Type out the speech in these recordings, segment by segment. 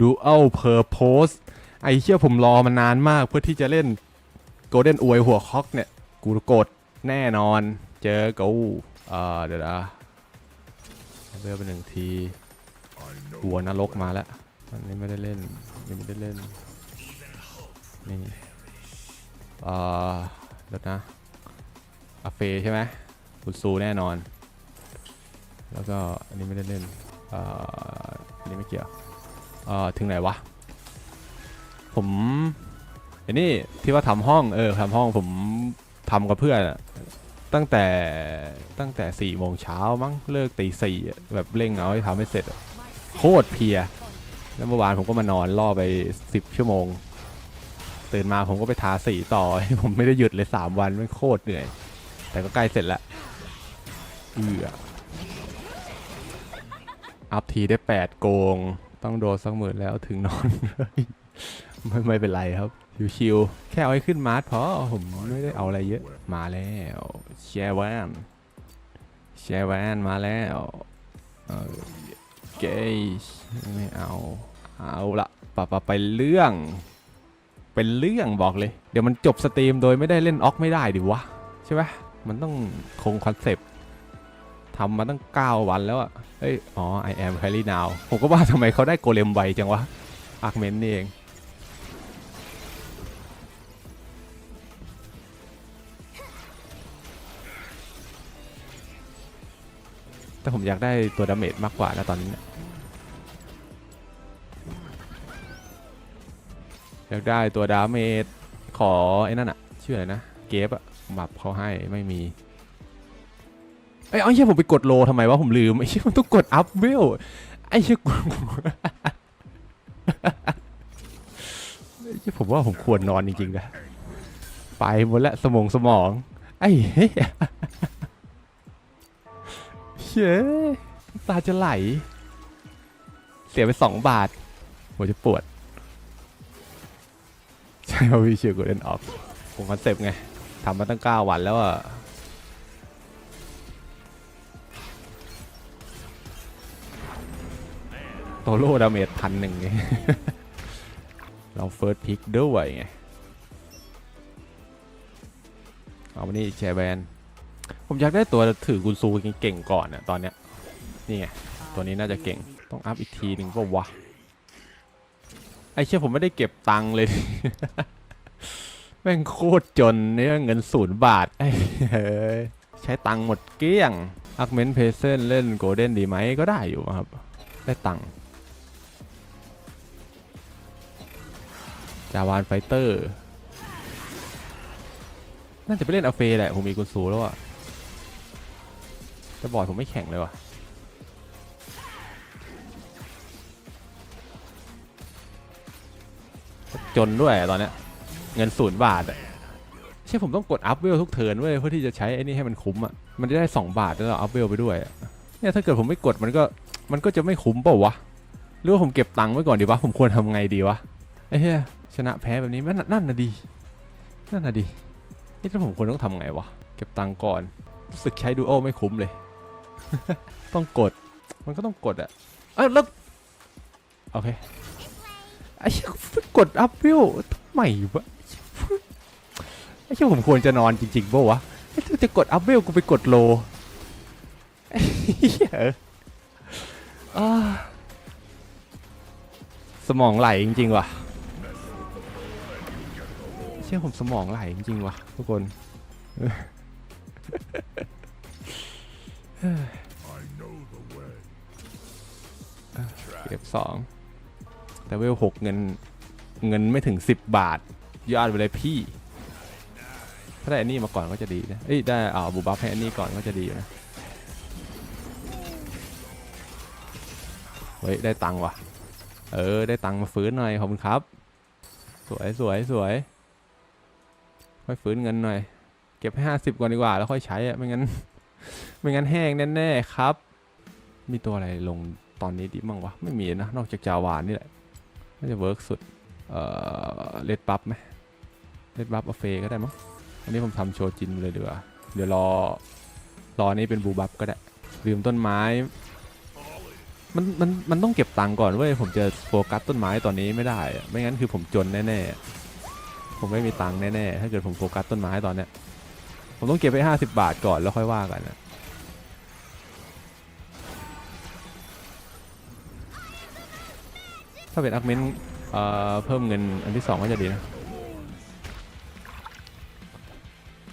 Dual Purpose ไอ้เชี่ยผมรอมานานมากเพื่อที่จะเล่น Golden อวยหัวคอกเนี่ย กูกดแน่นอน เจอกูเอ่อเดี๋ยวนะเลือกไปหนึ่งทีหัวนรกมาแล้วอันนี้ไม่ได้เล่นอันนี้ไม่ได้เล่นนี่เอ่อเดี๋ยวนะอาเฟใช่ไหมกุซูแน่นอน แล้วก็อันนี้ไม่ได้เล่นอ่ออันนี้ไม่เกี่ยว เอ่อถึงไหนวะ ผมไอ้นี่ที่ว่าทำห้องเออทำห้องผมทำกับเพื่อนอะตั้งแต่ตั้งแต่สี่โมงเช้ามั้งเลิกตีสี่แบบเร่งเอาให้ทำให้เสร็จอะโคตรเพลีย แล้วเมื่อวานผมก็มานอนล่อไปสิบชั่วโมง ตื่นมาผมก็ไปทาสีต่อ ผมไม่ได้หยุดเลยสามวันมันโคตรเหนื่อย แต่ก็ใกล้เสร็จแล้วเอืออัพทีได้แปดโกง ต้องโดนสักหมื่นแล้วถึงนอนไม่ไม่เป็นไรครับชิวๆแค่เอาให้ขึ้นมาร์ทพอผมไม่ได้เอาอะไรเยอะมาแล้วแชร์แวนแชร์แวนมาแล้วเออเกยไม่เอาเอาละปะปะไปเรื่อง เป็นเรื่องบอกเลย เดี๋ยวมันจบสตรีมโดยไม่ได้เล่นออกไม่ได้ดิวะ ใช่ไหมมันต้องคงคอนเซปต์ ทำมาตั้ง 9 วันแล้วอะเอ้ย อ๋อ I am carry now ผมก็ว่าทำไมเขาได้โกเลมไวจังวะอาร์คเมนนี่เอง แต่ผมอยากได้ตัวดาเมจมากกว่านะตอนนี้เนี่ยอยากได้ตัวดาเมจขอไอ้นั่นอะชื่ออะไรนะ เกฟอะบับเขาให้ไม่มี เอ้ยเอาเหี้ยผมไปกดโลทำไมวะผมลืมไอ้เหี้ยมันต้องกดอัพเวลไอ้เหี้ยกูไอ้เหี้ยผมว่าผมควรนอนจริงๆนะไปหมดละสมองสมอง ไอ้เหี้ยเย้น้ำตาจะไหล เสียไปสองบาทหัวจะปวด ใช่เพราะพี่เชียร์กูเล่นออฟผมคอนเซปต์ไงทำมาตั้ง9วันแล้วอะ โตโร่ดาเมจพันหนึ่งไงเราเฟิร์สพิกด้วยไง เอามานี่แชร์แบน ผมอยากได้ตัวถือกุนซูเก่งๆก่อนน่ะตอนเนี้ย นี่ไง ตัวนี้น่าจะเก่ง ต้องอัพอีกทีหนึ่งก็วะ ไอเชี่ยผมไม่ได้เก็บตังค์เลย แม่งโคตรจนเนี่ยเงินศูนย์บาทไอ้เฮ้ยใช้ตังค์หมดเกลี้ยงอักเมนเพเซนเล่นโกลเด้นดีไหมก็ได้อยู่ครับ ได้ตังค์าวานไฟเตอร์ น่าจะไปเล่นอาเฟแหละ ผมมีกุนซูแล้วอะแต่บอร์ดผมไม่แข็งเลยว่ะจนด้วยตอนเนี้ยเงินศูนย์บาทอะใช่ผมต้องกดอัพเวลทุกเทิร์นเว้ยเพื่อที่จะใช้ไอ้นี่ให้มันคุ้มอะมันจะได้ 2 บาทแล้วเราอัพเวลไปด้วยเนี่ยถ้าเกิดผมไม่กดมันก็มันก็จะไม่คุ้มเปล่าวะหรือว่าผมเก็บตังค์ไว้ก่อนดีวะผมควรทำไงดีวะไอ้เหี้ย ชนะแพ้แบบนี้มันนั่นน่ะดีนั่นน่ะดีนี่ถ้าผมควรต้องทำไงวะ เก็บตังก่อน รู้สึกใช้ดูโอไม่คุ้มเลย ต้องกด มันก็ต้องกดอะเอ้ยแล้ว โอเค ไอ้เหี้ยกดอัพเวลทำไมวะ ไอ้เหี้ยผมควรจะนอนจริงๆป่าวะไอ้จะกดอัพเวลกูไปกดโลไอ้เหี้ยอ่าสมองไหลจริงๆว่ะ เชื่อผมสมองไหลจริงๆว่ะทุกคน เก็บสองแต่เวลหกเงินเงินไม่ถึง 10 บาท ยอดไปเลยพี่ ถ้าได้อันนี้มาก่อนก็จะดีนะ เอ้ยได้อ่าบูบัฟให้อันนี้ก่อนก็จะดีนะ เฮ้ย ได้ตังค์ว่ะ เออ ได้ตังค์มาฟื้นหน่อย ขอบคุณครับ สวยสวยสวย ค่อยฟื้นเงินหน่อย เก็บให้ห้าสิบก่อนดีกว่า แล้วค่อยใช้อะไม่งั้น ไม่งั้นแห้งแน่ๆครับ มีตัวอะไรลงตอนนี้ดีมั่งวะ ไม่มีนะ นอกจากจาวานนี่แหละน่าจะเวิร์กสุด เอ่อเลดบัฟไหมเลดบัฟอเฟก็ได้มั้ง อันนี้ผมทำโชว์จินเลยดีกว่า เดี๋ยวรอ รอนี้เป็นบูบัฟก็ได้ ลืมต้นไม้ มัน มัน มันต้องเก็บตังค์ก่อนเว้ย ผมจะโฟกัสต้นไม้ตอนนี้ไม่ได้ ไม่งั้นคือผมจนแน่ๆ ผมไม่มีตังค์แน่ๆ ถ้าเกิดผมโฟกัสต้นไม้ตอนเนี้ย ผมต้องเก็บไปห้าสิบาทก่อนแล้วค่อยว่ากันนะถ้าเป็นอักเมนเอ่อเพิ่มเงินอันที่สองก็จะดีนะ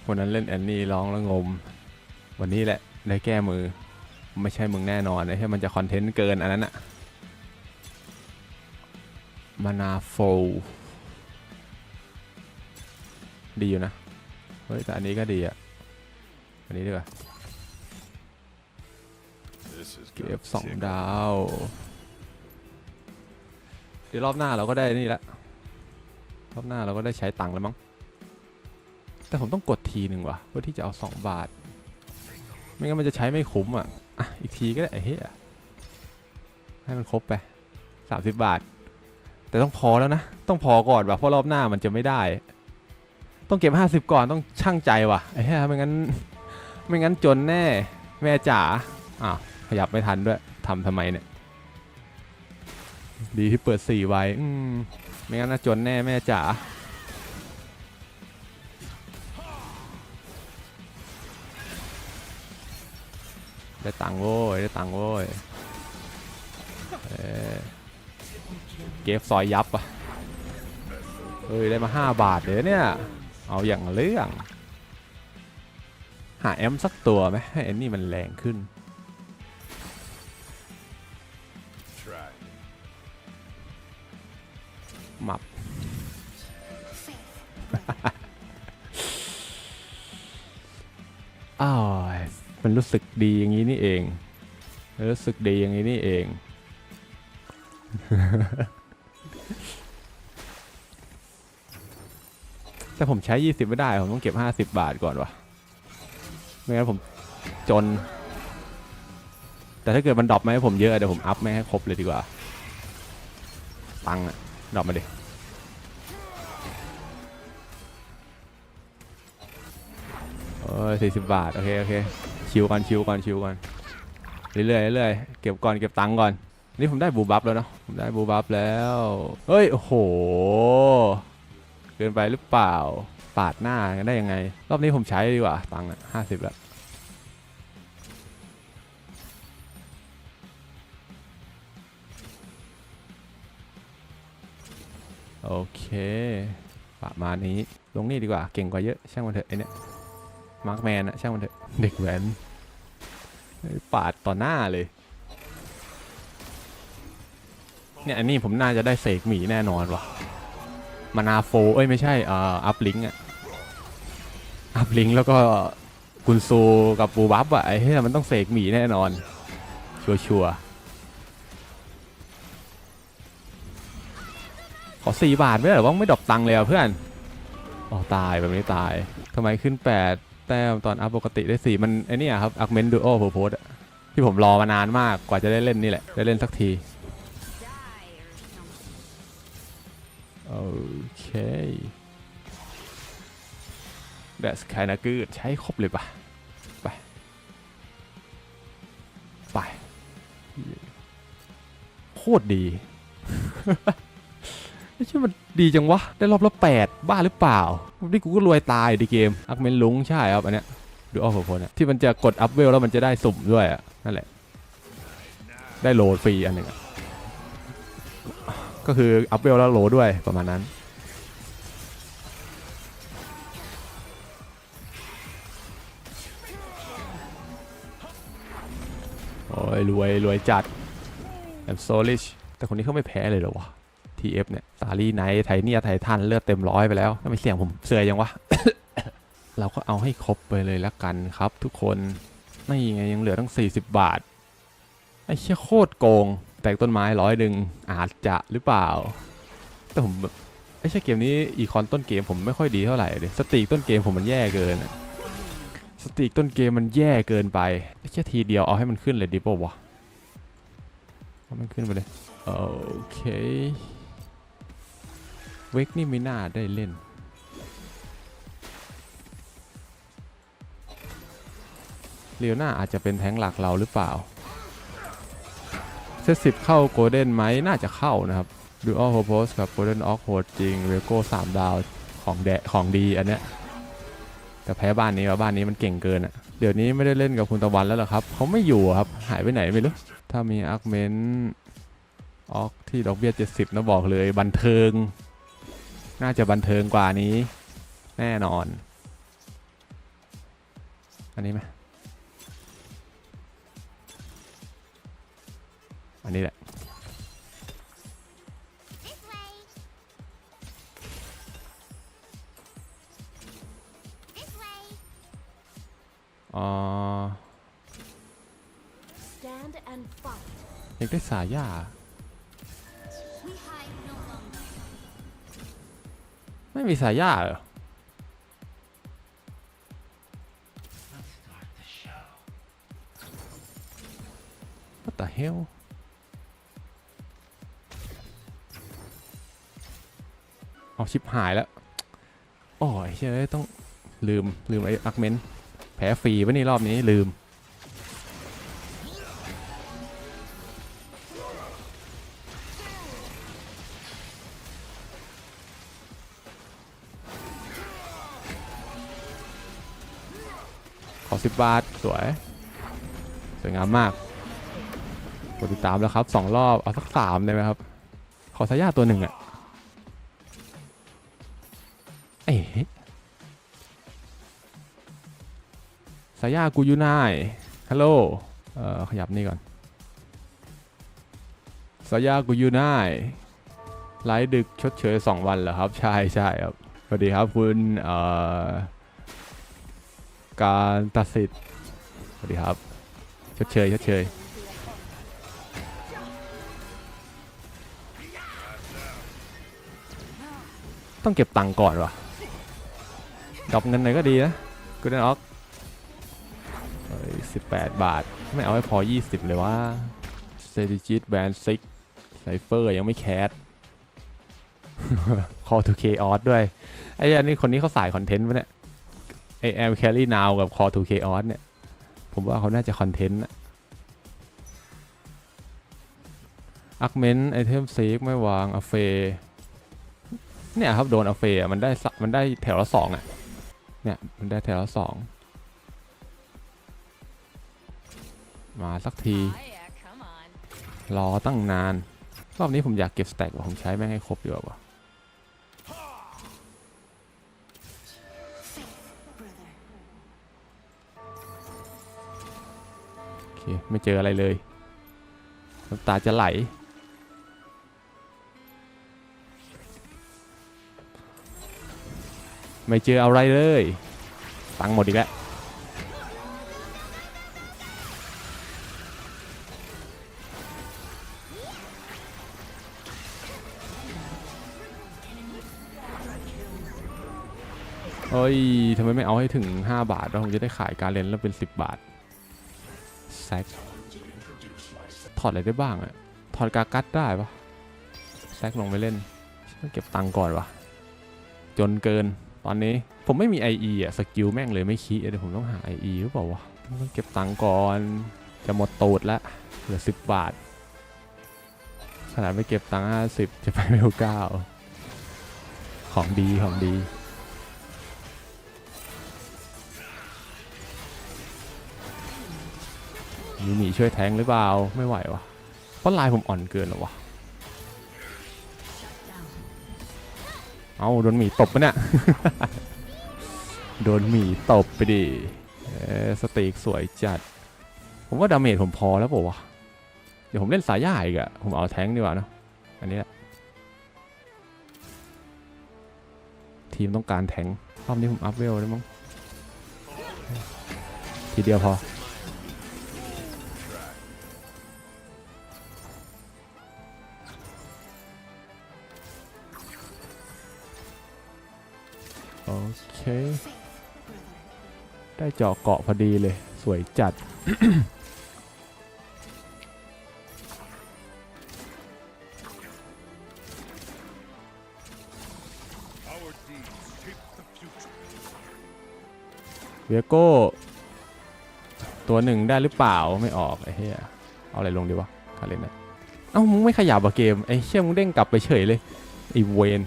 วันนั้นเล่นแอนนี่ร้องแล้วงม วันนี้แหละได้แก้มือ ไม่ใช่มึงแน่นอนนะแค่มันจะคอนเทนต์เกินอันนั้นอะมานาโฟ ดีอยู่นะ เฮ้ยแต่อันนี้ก็ดีอะอันนี้ดีกว่า This is เก็ gonna บสอง tickle. ดาว เดี๋ยวรอบหน้าเราก็ได้นี่ละ รอบหน้าเราก็ได้ใช้ตังค์แล้วมั้ง แต่ผมต้องกดทีหนึ่งว่ะ เพื่อที่จะเอาสองบาท ไม่งั้นมันจะใช้ไม่คุ้มอะ อะ อีกทีก็ได้ไอ้เหี้ยให้มันครบไปสามสิบบาท แต่ต้องพอแล้วนะ ต้องพอก่อนว่ะ เพราะรอบหน้ามันจะไม่ได้ ต้องเก็บห้าสิบก่อนต้องช่างใจว่ะไอ้เหี้ยไม่งั้นไม่งั้นจนแน่แม่จ๋าอ้าวขยับไม่ทันด้วยทำทำไมเนี่ย ดีที่เปิดสี่ไว้อืมไม่งั้นน่าจนแน่แม่จ๋าได้ตังโว้ยได้ตังโว้ยเอ้ยเก็บซอยยับอะเฮ้ยได้มาห้าบาทเลยเนี่ย เอาอย่างเรื่อง หาแอมสักตัวไหมให้แอนนี่มันแรงขึ้น หมับ อ้าวมันรู้สึกดีอย่างนี้นี่เอง รู้สึกดีอย่างนี้นี่เอง แต่ผมใช้ 20 ไม่ได้ ผมต้องเก็บ 50 บาทก่อนวะไม่งั้นผมจน แต่ถ้าเกิดมันดรอปมาให้ผมเยอะเดี๋ยวผมอัพไม่ให้ครบเลยดีกว่า ตังค์อะดรอปมาดิเออสี่สิบบาท โอเค โอเค ชิวก่อนชิวก่อนชิวก่อนเรื่อยๆเรื่อยๆเก็บก่อนเก็บตังค์ก่อน นี่ผมได้บูบัฟแล้วเนาะผมได้บูบัฟแล้ว เฮ้ย โอ้โห กินไปหรือเปล่า ปาดหน้ากันได้ยังไง รอบนี้ผมใช้ดีกว่า ตังค์อะห้าสิบแล้วโอเคประมาณนี้ ลงนี่ดีกว่า เก่งกว่าเยอะ ช่างมันเถอะไอเนี้ยมาร์คแมนอะช่างมันเถอะ เด็กแว้นปาดต่อหน้าเลย เนี่ยอันนี้ผมน่าจะได้เสกหมีแน่นอนว่ะ มานาโฟเอ้ยไม่ใช่อ่ออัพลิงอะอัพลิงแล้วก็กุนซูกับบูบัฟอะไอ้เหี้ยมันต้องเสกหมีแน่นอน ชัวชัวร์ขอสี่บาทไม่ได้หรอว่าไม่ดอปตังค์เลยอะเพื่อนอ๋อตายแบบนี้ตายทำไมขึ้นแปดแต้มตอนอัพปกติได้สี่มันไอ้นี่ยครับอักเมนดูโอโพสที่ผมรอมานานมากกว่าจะได้เล่นนี่แหละ ได้เล่นสักที โอเค that's kinda good ใช้ครบเลยปะไป ไป โคตรดีไม่ใช่มันดีจังวะ ได้รอบละแปดบ้าหรือเปล่านี่กูก็รวยตายดีเกม อักเมนลุงใช่ครับอันเนี้ยดูออฟผลอะที่มันจะกดอัพเวลแล้วมันจะได้สุ่มด้วยอะนั่นแหละ ได้โหลดฟรีอันหนึ่งอะ ก็คืออัพเวลแล้วโลด้วยประมาณนั้น โอ้ยรวยรวยจัดแอมโซลิชแต่คนนี้เขาไม่แพ้เลยเหรอวะ TF เนี่ยซารีไนท์ไทเนียไททันเลือดเต็มร้อยไปแล้วทำไมเสียงผมเสื่อยยังวะ เราก็เอาให้ครบไปเลยละกันครับทุกคน นี่ไงยังเหลือตั้ง 40 บาท ไอ้เชี่ยโคตรโกง แตกต้นไม้ร้อยหนึ่งอาจจะหรือเปล่า แต่ผมไอ้เชี่ยเกมนี้อีคอนต้นเกมผมไม่ค่อยดีเท่าไหร่เลยสตรีกต้นเกมผมมันแย่เกินสตรีกต้นเกมมันแย่เกินไปไอ้เชี่ทีเดียวเอาให้มันขึ้นเลยดีป่าวะเอามันขึ้นไปเลยโอเคเวกนี่ไม่น่าได้เล่นเลียวหน้าอาจจะเป็นแท้งหลักเราหรือเปล่า เซตสิบเข้าโกลเด้นไหมน่าจะเข้านะครับดูออโฮโพสกับโกลเด้นออกโหดจริงเวโก้สามดาวของแดของดีอันเนี้ยแต่แพ้บ้านนี้ว่าบ้านนี้มันเก่งเกินอะเดี๋ยวนี้ไม่ได้เล่นกับคุณตะวันแล้วหรอครับเขาไม่อยู่ครับหายไปไหนไม่รู้ถ้ามีอาร์คเมนออกที่ดอกเบี้ย70นะบอกเลยบันเทิง น่าจะบันเทิงกว่านี้ แน่นอน อันนี้ไหม อันนี้แหละ This way. This way. อ๋อ Stand and fight. อยากได้สายย่า We hide no longer. ไม่มีสายย่าเหรอ What the hell เอาชิปหายแล้วโอ้ยเฮ้ยต้องลืมลืมไอ้อักเมนแพ้ฟรีวะนี่รอบนี้ลืม ขอสิบบาท สวย สวยงามมากกดติดตามแล้วครับสองรอบ เอาสักสามได้ไหมครับ ขอสายาตัวหนึ่งอะ สายากูยู่ไหนฮัลโหลเอ่อขยับนี่ก่อนสายากูยู่ไหนไลฟ์ดึกชดเชยสองวันเหรอครับ ใช่ใช่ครับสวัสดีครับคุณเอ่อการตัดสิทธิ์สวัสดีครับชดเชยชดเชยต้องเก็บตังค์ก่อนวะดอปเงินหน่อยก็ดีนะกูได้ออก สิบแปดบาท ไม่เอาให้พอ 20 เลยว่า s t r a t e g i c Band 6 Cypher ยังไม่แคส Call to Chaos ด้วย ไอ้อันนี้คนนี้เขาสายคอนเทนต์ปะเนี่ยไอแอมแคลรี่นาวกับ Call to Chaos เนี่ย ผมว่าเขาน่าจะคอนเทนต์นะอักเมนไอเทมซีกไม่วางอเฟเนี่ยครับ โดนอเฟมันได้มันได้แถวละสองอะเนี่ย มันได้แถวละสอง มาสักที Oh yeah, come on. รอตั้งนาน รอบนี้ผมอยากเก็บสแต็กว่ะผมใช้แม่งให้ครบดีกว่าวะโอเค ไม่เจออะไรเลยน้ำตาจะไหล ไม่เจออะไรเลย ตังค์หมดอีกแล้ว เฮ้ยทำไมไม่เอาให้ถึง 5 บาทแล้วผมจะได้ขายการเลนแล้วเป็น 10 บาทแซกถอดอะไรได้บ้างอะถอดกากัดได้ปะแซกลงไปเล่นเก็บตังก่อนวะจนเกินตอนนี้ผมไม่มี IE อะสกิลแม่งเลยไม่คีเดี๋ยวผมต้องหา IE หรือเปล่าวะต้องเก็บตังก่อนจะหมดตูดล้วเหลือ 10 บาทขนาดไม่เก็บตังค์50 จะไปไม่เก้าของดีของดี มีหมีช่วยแทงหรือเปล่า ไม่ไหววะเพราะลายผมอ่อนเกินหรอวะ เอาโดนหมีตบปะเนี่ย โดนหมีตบไปดิสเต็กสวยจัด ผมว่าดาเมจผมพอแล้วป่าวะ เดี๋ยวผมเล่นสายย่าอีกอะผมเอาแทงดีกว่านะอันนี้แหละ ทีมต้องการแทงรอบนี้ผมอัพเวลได้มั้งทีเดียวพอ โอเค ได้เจาะเกาะพอดีเลย สวยจัด เวียโก้ ตัวหนึ่งได้หรือเปล่าไม่ออกไอ้เหี้ย เอาอะไรลงดีวะคาเลนนะเอ้ามึงไม่ขยับอะเกม ไอ้เชี่ยมึงเด้งกลับไปเฉยเลยไอ้เวน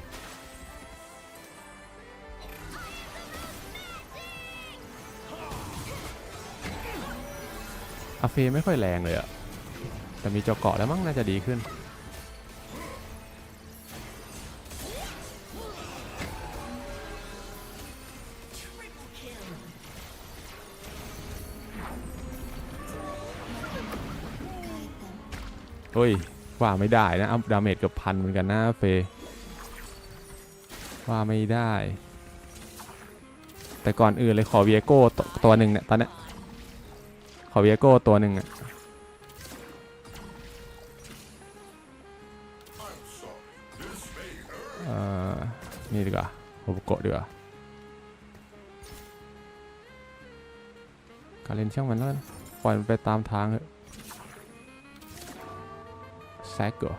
อาเฟไม่ค่อยแรงเลยอะแต่มีเจาะเกาะแล้วมั้งน่าจะดีขึ้น เฮ้ย ว่าไม่ได้นะอัพดาเมจเกับพันเหมือนกันนะเฟ ว่าไม่ได้ แต่ก่อนอื่นเลยขอเวียโก้ตัวหนึ่งเนี่ยตอนเนี้ย เวียโก้ตัวหนึ่งอะนี่ดีกว่าโอบุโกะดีกว่าการเล่นช่างมันแล้วปล่อยมันไปตามทางเถอะแซกเหรอ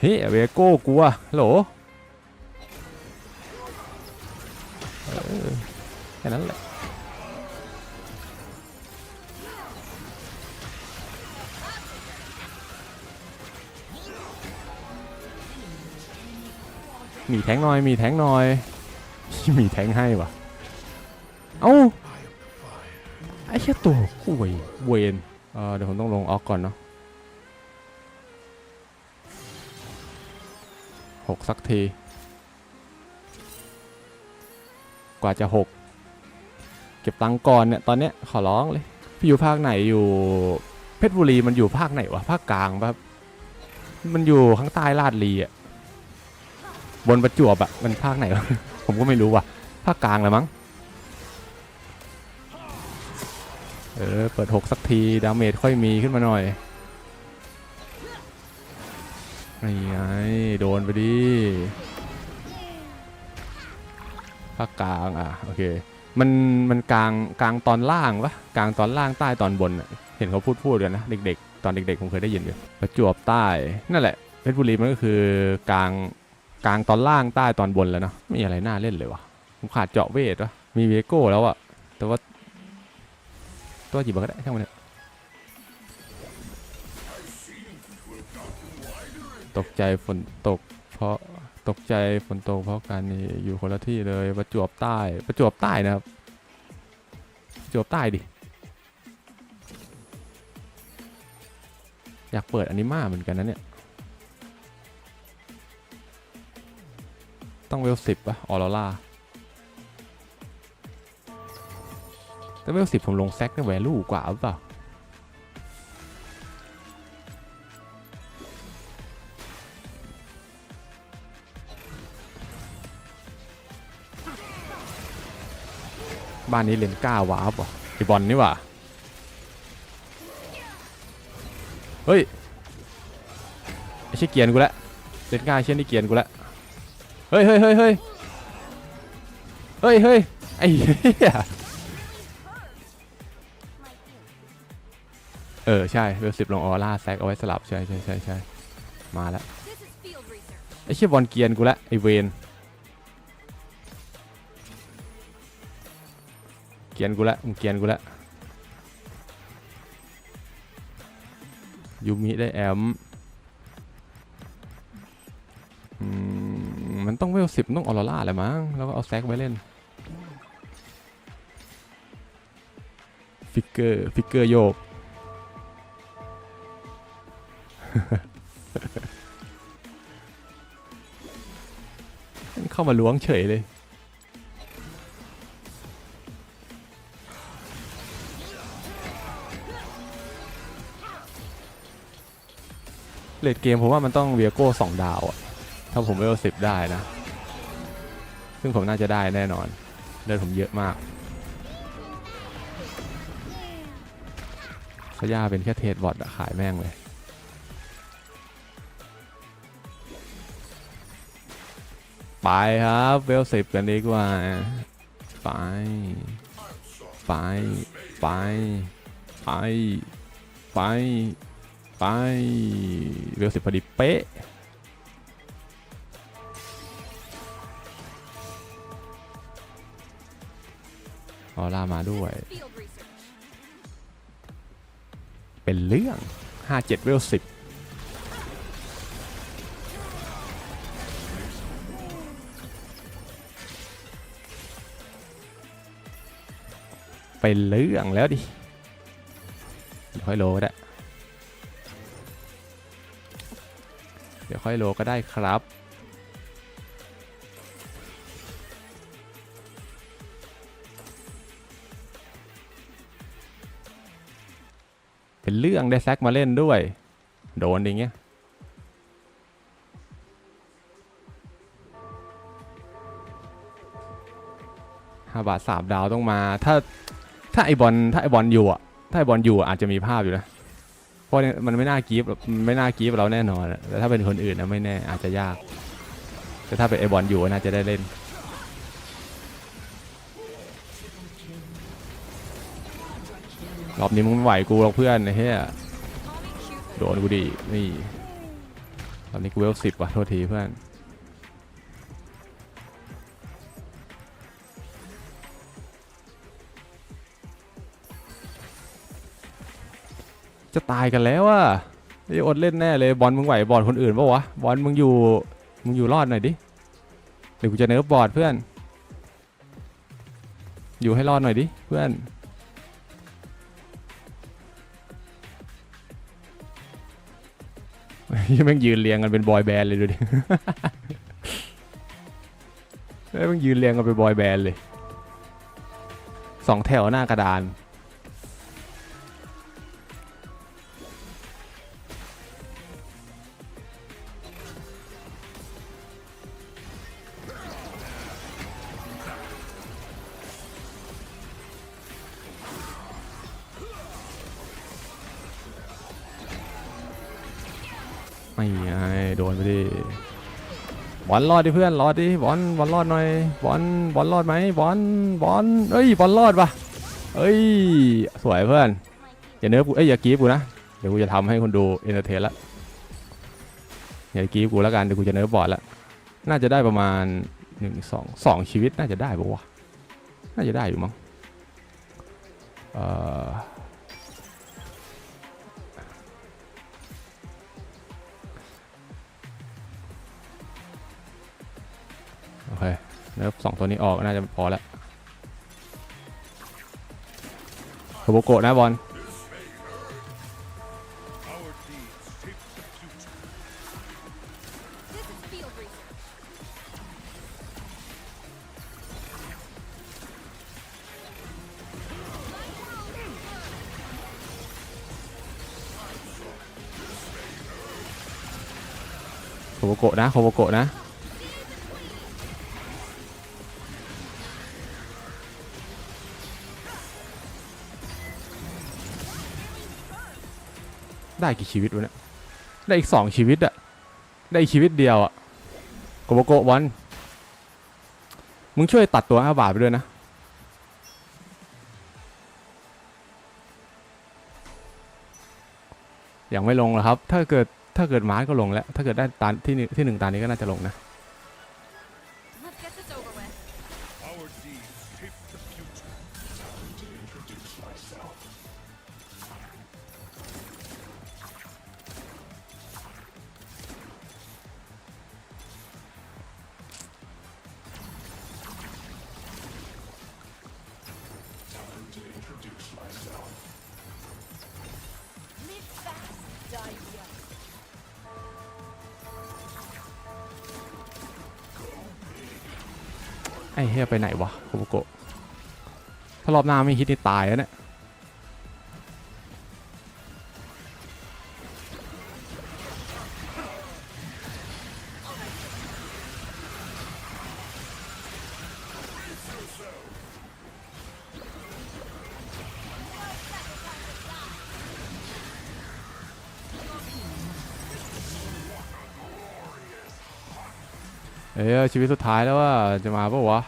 เฮ้ยเวโก้กูอะโหล ค่นั้นแหละมีแทงหน่อย มีแทงหน่อยมีแทงให้วะเอ้าไอ้แค่ตัวกูเวยเวนเเดี๋ยวผมต้องลงออกก่อนเนาะหกสักที กว่าจะหก ก็บตังค์ก่อนเนี่ยตอนเนี้ยขอร้องเลยพี่อยู่ภาคไหนอยู่ เพชรบุรีมันอยู่ภาคไหนวะภาคกลางปะครับมันอยู่ข้างใต้ลาดลีอะบนประจวบอะมันภาคไหนวะผมก็ไม่รู้ว่ะภาคกลางเลยมั้งเออเปิด6สักทีดาเมจค่อยมีขึ้นมาหน่อยนี่ไงโดนไปดิภาคกลางอะโอเค มันมันกลางกลางตอนล่างปะกลางตอนล่างใต้ตอนบนอะเห็นเขาพูดพูดกันนะเด็กๆ ตอนเด็กๆผมเคยได้ยินอยู่ประจวบใต้นั่นแหละเพชรบุรีมันก็คือกลางกลางตอนล่างใต้ตอนบนแล้วเนาะไม่มีอะไรน่าเล่นเลยวะผมขาดเจาะเวทวะมีเวโก้แล้วอะแต่ว่าตัวหยิบก็ได้ช่างมันเถอะตกใจฝนตกเพราะ ตกใจฝนตกเพราะการนี่อยู่คนละที่เลยประจวบใต้ประจวบใต้นะครับประจวบใต้ดิอยากเปิดอนิมาเหมือนกันนะเนี่ยต้องเวลสิบอะออโรล่าแต่เวลสิบผมลงแซกในแวลูกว่าหรือเปล่า บ้านนี้เลนก้าวาร์ปเหรอไอบอลนี่ว่าเฮ้ยไอเชี่ยเกียนกูละเลนก้าเชี่ยนี่เกียนกูละเฮ้ยเฮ้ยเฮ้ยเฮ้ยเฮ้ยเฮ้ยไอ้เออ ใช่เวลสิบลงออร่าแซกเอาไว้สลับ ใช่ใช่ใช่ใช่มาแล้วไอ้เชี่ยบอลเกียนกูละไอเวน เกียนกูละมึงเกียนกูละยูมิได้แอมมมันต้องเวลสิบต้องออโรร่าแหละมั้ง แล้วก็เอาแซกไว้เล่น ฟิกเกอร์ ฟิกเกอร์โยก เข้ามาล้วงเฉยเลย เลดเกมผมว่ามันต้องเวียโก้สองดาวอะถ้าผมเวลสิบได้นะ ซึ่งผมน่าจะได้แน่นอนเลือดผมเยอะมากสยาเป็นแค่เทรดบอทขายแม่งเลยไปครับเวลสิบกันดีกว่า ไป ไป ไป ไป ไป ไปเวลสิบพอดีเป๊ะออร่ามาด้วย เป็นเรื่อง 57เวล10เป็นเรื่องแล้วดิ เดี๋ยวค่อยโลก็ได้ เดี๋ยวค่อยโลก็ได้ครับเป็นเรื่องได้แซกมาเล่นด้วย โดนอย่างเงี้ยห้าบาทสามดาวต้องมา ถ้าถ้าไอบอลถ้าไอบอลอยู่อะถ้าไอบอลอยู่อะอาจจะมีภาพอยู่นะ เพราะมันไม่น่ากีฟไม่น่ากีฟเราแน่นอนแต่ถ้าเป็นคนอื่นนะไม่แน่อาจจะยาก แต่ถ้าเป็นไอบอลอยู่น่าจะได้เล่นรอบนี้มึงไม่ไหวกูหรอกเพื่อนไอ้เหี้ยโดนกูดินี่รอบนี้กูเวลสิบว่ะโทษทีเพื่อน จะตายกันแล้วอะไอ้อดเล่นแน่เลยบอลมึงไหวบอลคนอื่นปะวะบอลมึงอยู่มึงอยู่รอดหน่อยดิเดี๋ยวกูจะเนิร์ฟบอร์ดเพื่อน อยู่ให้รอดหน่อยดิเพื่อนยังแม่งยืนเรียงกันเป็นบอยแบนด์เลยดูดิเฮ้แม่งยืนเรียงกันเป็นบอยแบนด์เลยสองแถวหน้ากระดาน โดนไปดิบอลรอดดิเพื่อนรอดดิบอลบอลรอดหน่อยบอลบอลรอดไหมบอลบอลเอ้ยบอลรอดปะเอ้ยสวยเพื่อนอย่าเนื้อกูเอ้ยอย่ากรีบกูนะเดี๋ยวกูจะทำให้คนดูเอนเตอร์เทนละอย่ากรีบกูแล้วกันเดี๋ยวกูจะเนื้อบอลละน่าจะได้ประมาณหนึ่งสองสองชีวิตน่าจะได้ปะวะน่าจะได้อยู่มั้งเอ่อ อเคเนิร์ฟสองตัวนี้ออกน่าจะพอแล้วโคโบโกะนะบอลโคโบโกะนะโคโบโกะนะ ได้กี่ชีวิตวะเนี่ย ได้อีกสองชีวิตอะได้อีกชีวิตเดียวอะโกโบโกวัน มึงช่วยตัดตัวห้าบาทไปด้วยนะ ยังไม่ลงหรอครับ ถ้าเกิดถ้าเกิดมาก็ลงแล้ว ถ้าเกิดได้ตาที่หนึ่งที่หนึ่งตานี้ก็น่าจะลงนะ ไอ้เฮียไปไหนวะโคโบโกะถ้ารอบหน้าไม่ฮิตนี่ตายแล้วเนี่ย เอ้ยชีวิตสุดท้ายแล้วว่าจะมาปะวะ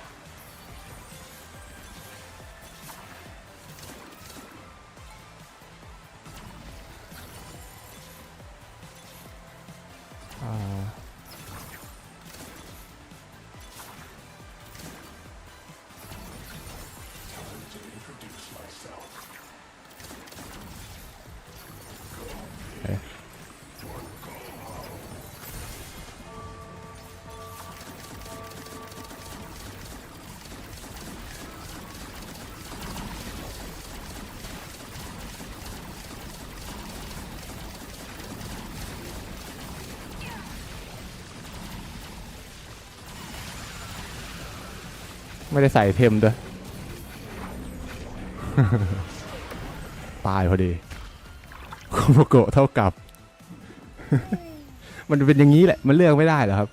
ไม่ได้ใส่เทมด้วย ตายพอดีคุโมโกะเท่ากับ มันเป็นอย่างนี้แหละ มันเลือกไม่ได้เหรอครับ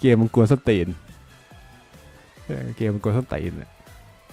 เกมมันกวนสตีนเกมมันกวนสตีนอะ